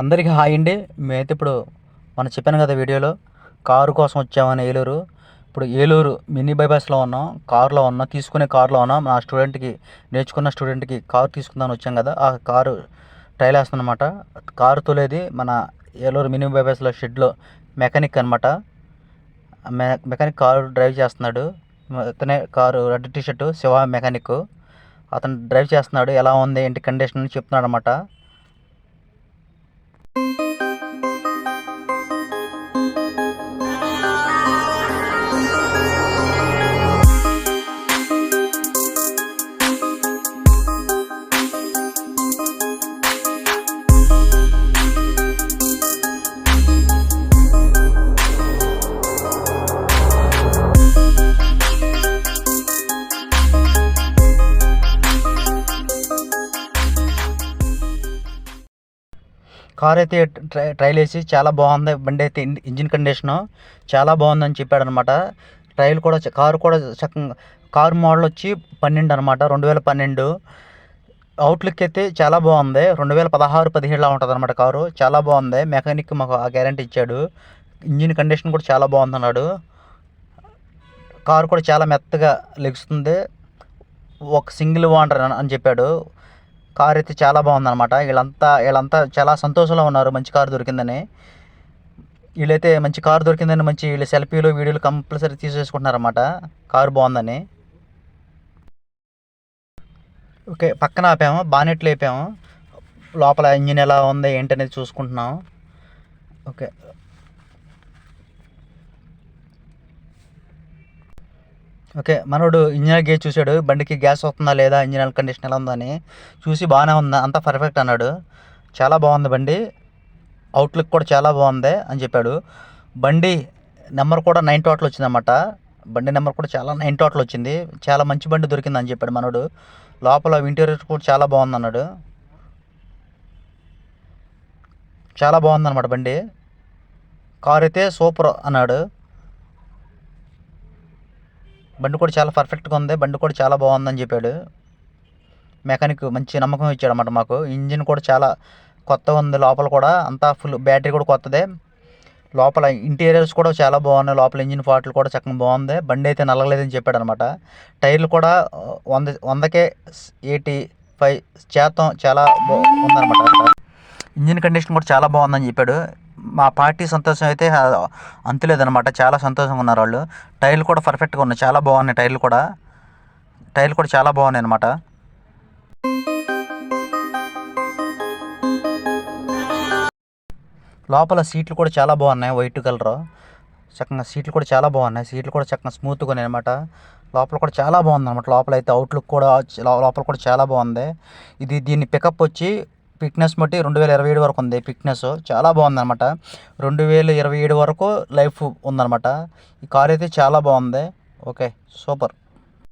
అందరికీ హాయ్ అండి. మేమైతే ఇప్పుడు మనం చెప్పాను కదా వీడియోలో కారు కోసం వచ్చామని ఏలూరు. ఇప్పుడు ఏలూరు మినీ బైపాస్లో ఉన్నాం కారులో ఉన్నాం తీసుకునే కారులో ఉన్నాం. మా స్టూడెంట్కి నేర్చుకున్న స్టూడెంట్కి కారు తీసుకుందామని వచ్చాం కదా ఆ కారు ట్రైల్ వేస్తుందన్నమాట. కారు తోలేది మన ఏలూరు మినీ బైపాస్లో షెడ్లో మెకానిక్ అనమాట మె మెకానిక్ కారు డ్రైవ్ చేస్తున్నాడు. అతనే car red T shirt Shiva mechanic అతను డ్రైవ్ చేస్తున్నాడు ఎలా ఉంది ఏంటి కండిషన్ అని చెప్తున్నాడు అనమాట కార్ అయితే ట్రై ట్రైల్ వేసి చాలా బాగుంది. బండి అయితే ఇంజిన్ కండిషను చాలా బాగుందని చెప్పాడు అనమాట ట్రైల్ కూడా కారు కూడా చక్కగా కారు మోడల్ వచ్చి పన్నెండు అనమాట రెండు వేల పన్నెండు. అవుట్లుక్ అయితే చాలా బాగుంది. రెండు వేల పదహారు పదిహేడులో ఉంటుంది అనమాట కారు. చాలా బాగుంది. మెకానిక్ మాకు ఆ గ్యారంటీ ఇచ్చాడు. ఇంజిన్ కండిషన్ కూడా చాలా బాగుంది అన్నాడు కారు కూడా చాలా మెత్తగా లెగుస్తుంది. ఒక సింగిల్ ఓనర్ అని అని చెప్పాడు. కార్ అయితే చాలా బాగుందన్నమాట. వీళ్ళంతా వీళ్ళంతా చాలా సంతోషంలో ఉన్నారు మంచి కారు దొరికిందని. వీళ్ళైతే మంచి కారు దొరికిందని మంచి వీళ్ళు సెల్ఫీలు వీడియోలు కంపల్సరీ తీసేసుకుంటున్నారన్నమాట. కారు బాగుందని. ఓకే పక్కన ఆపాము బానెట్లు వేపాము లోపల ఇంజిన్ ఎలా ఉంది ఏంటనేది చూసుకుంటున్నాం. ఓకే ఓకే మనోడు ఇంజనీర్ గేజ్ చూశాడు బండికి గ్యాస్ వస్తుందా లేదా ఇంజనీర్ కండిషన్ ఎలా ఉందని చూసి బాగానే ఉందా అంతా పర్ఫెక్ట్ అన్నాడు. చాలా బాగుంది బండి. అవుట్లుక్ కూడా చాలా బాగుంది అని చెప్పాడు. బండి నెంబర్ కూడా నైన్ టోటల్ వచ్చిందన్నమాట. బండి నెంబర్ కూడా చాలా నైన్ టోటల్ వచ్చింది. చాలా మంచి బండి దొరికింది అని చెప్పాడు మనోడు. లోపల ఇంటీరియర్ కూడా చాలా బాగుంది అన్నాడు. చాలా బాగుందన్నమాట బండి. కార్ అయితే సూపర్ అన్నాడు. బండి కూడా చాలా పర్ఫెక్ట్గా ఉంది. బండి కూడా చాలా బాగుందని చెప్పాడు. మెకానిక్ మంచి నమ్మకం ఇచ్చాడు అన్నమాట మాకు. ఇంజిన్ కూడా చాలా కొత్తగా ఉంది లోపల కూడా. అంతా ఫుల్ బ్యాటరీ కూడా కొత్తదే. లోపల ఇంటీరియర్స్ కూడా చాలా బాగున్నాయి. లోపల ఇంజిన్ పార్ట్లు కూడా చక్కగా బాగుంది. బండి అయితే నలగలేదని చెప్పాడు అనమాట టైర్లు కూడా వంద వందకే ఎయిటీ ఫైవ్ శాతం చాలా బా ఉందన్నమాట. ఇంజిన్ కండిషన్ కూడా చాలా బాగుందని చెప్పాడు. మా పార్టీ సంతోషం అయితే ఆ, చాలా సంతోషంగా ఉన్నారు వాళ్ళు. టైర్లు కూడా పర్ఫెక్ట్గా ఉన్నాయి. చాలా బాగున్నాయి టైర్లు కూడా. టైర్లు కూడా చాలా బాగున్నాయి అనమాట లోపల సీట్లు కూడా చాలా బాగున్నాయి. White colour. చక్కగా సీట్లు కూడా చాలా బాగున్నాయి. సీట్లు కూడా చక్కగా స్మూత్గా ఉన్నాయి అనమాట లోపల కూడా చాలా బాగుంది అనమాట లోపల అయితే అవుట్లుక్ కూడా లోపల కూడా చాలా బాగుంది. ఇది దీని పికప్ వచ్చి ఫిట్నెస్ బట్టి రెండు వేల ఇరవై ఏడు వరకు ఉంది ఫిట్నెస్ చాలా బాగుందన్నమాట. రెండు వేల ఇరవై ఏడు వరకు లైఫ్ ఉందన్నమాట. ఈ కార్ అయితే చాలా బాగుంది. Okay super